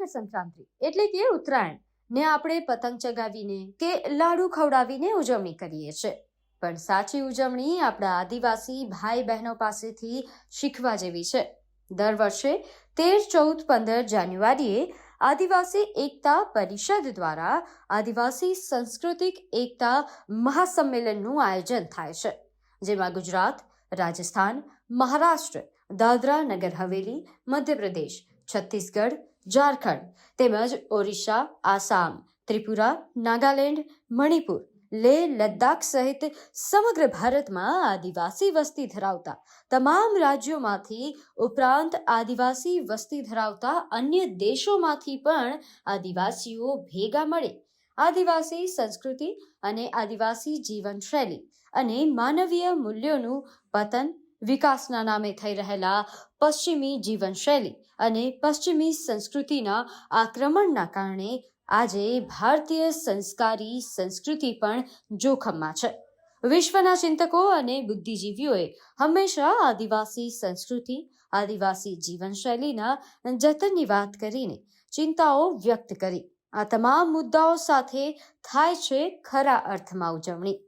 મકર સંક્રાંતિ? એટલે કે ઉત્તરાયણ. ને આપણે પતંગ ચગાવીને કે લાડુ ખવડાવીને ઉજવણી કરીએ છીએ. પણ સાચી ઉજવણી આપણા આદિવાસી ભાઈ બહેનો પાસેથી શીખવા જેવી છે. દર વર્ષે તેર, ચૌદ, પંદર જાન્યુઆરીએ આદિવાસી એકતા પરિષદ દ્વારા આદિવાસી સાંસ્કૃતિક એકતા મહાસંમેલનનું આયોજન થાય છે. જેમાં ગુજરાત, રાજસ્થાન, મહારાષ્ટ્ર, દાદરા નગર હવેલી, મધ્યપ્રદેશ, છત્તીસગઢ ઝારખંડ, તેમજ ઓરિસ્સા, આસામ, ત્રિપુરા, નાગાલેન્ડ, મણિપુર લેહ લદ્દાખ સહિત સમગ્ર ભારતમાં આદિવાસી વસ્તી ધરાવતા તમામ રાજ્યોમાંથી ઉપરાંત આદિવાસી વસ્તી ધરાવતા અન્ય દેશોમાંથી પણ આદિવાસીઓ ભેગા મળે આદિવાસી સંસ્કૃતિ અને આદિવાસી જીવનશૈલી અને માનવીય મૂલ્યોનું પતન વિકાસના નામે થઈ રહેલા પશ્ચિમી જીવનશૈલી અને પશ્ચિમી સંસ્કૃતિના આક્રમણના કારણે આજે ભારતીય સંસ્કારી સંસ્કૃતિ પણ જોખમમાં છે. વિશ્વના ચિંતકો અને બુદ્ધિજીવીઓએ હંમેશા આદિવાસી સંસ્કૃતિ, આદિવાસી જીવનશૈલીના જતનની વાત કરીને ચિંતાઓ વ્યક્ત કરી. આ તમામ મુદ્દાઓ સાથે થાય છે ખરા અર્થમાં ઉજવણી.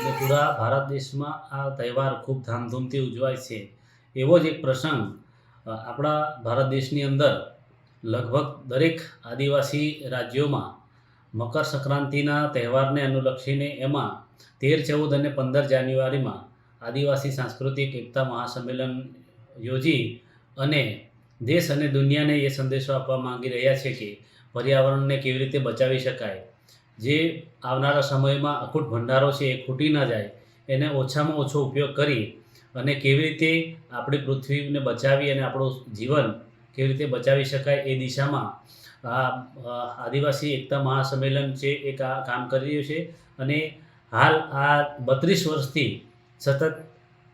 અને પૂરા ભારત દેશમાં આ તહેવાર ખૂબ ધામધૂમથી ઉજવાય છે. એવો જ એક પ્રસંગ આપણા ભારત દેશની અંદર લગભગ દરેક આદિવાસી રાજ્યોમાં મકર સંક્રાંતિના તહેવારને અનુલક્ષીને એમાં તેર, ચૌદ અને પંદર જાન્યુઆરીમાં આદિવાસી સાંસ્કૃતિક એકતા મહાસંમેલન યોજી અને દેશ અને દુનિયાને એ સંદેશો આપવા માંગી રહ્યા છે કે પર્યાવરણને કેવી રીતે બચાવી શકાય. જે આવનારા સમયમાં અખૂટ ભંડારો છે એ ખૂટી ન જાય, એને ઓછામાં ઓછો ઉપયોગ કરી અને કેવી રીતે આપણી પૃથ્વીને બચાવી અને આપણું જીવન કેવી રીતે બચાવી શકાય એ દિશામાં આ આદિવાસી એકતા મહાસંમેલન છે એ કામ કરી રહ્યું છે અને હાલ આ બત્રીસ વર્ષથી સતત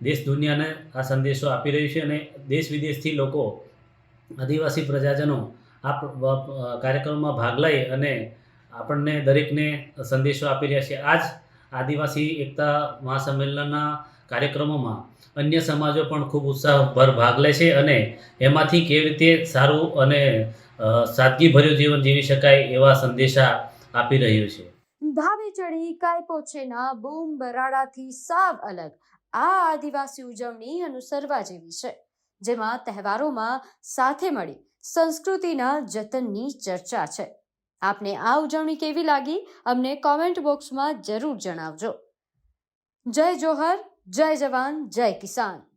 દેશ દુનિયાને આ સંદેશો આપી રહ્યું છે અને દેશ વિદેશથી લોકો આદિવાસી પ્રજાજનો આ કાર્યક્રમમાં ભાગ લઈ અને આપણને દરેકને સંદેશો આપી રહ્યા છે. આજ આદિવાસી એકતા મહાસંમેલનના કાર્યક્રમોમાં અન્ય સમાજો પણ ખૂબ ઉત્સાહભર ભાગ લે છે અને એમાંથી કેવી રીતે સારું અને સાદગીભર્યું જીવન જીવી શકાય એવા સંદેશા આપી રહ્યું છે. ધાબે ચડી કાયપો છેના બૂમ બરાડાથી સાવ અલગ. આ આદિવાસી ઉજવણી અનુસરવા જેવી છે, જેમાં તહેવારોમાં સાથે મળી સંસ્કૃતિના જતનની ચર્ચા છે. આપને આ ઉજવણી કેવી લાગી અમને કોમેન્ટ બોક્સમાં જરૂર જણાવજો. જય જોહર, જય જવાન, જય કિસાન.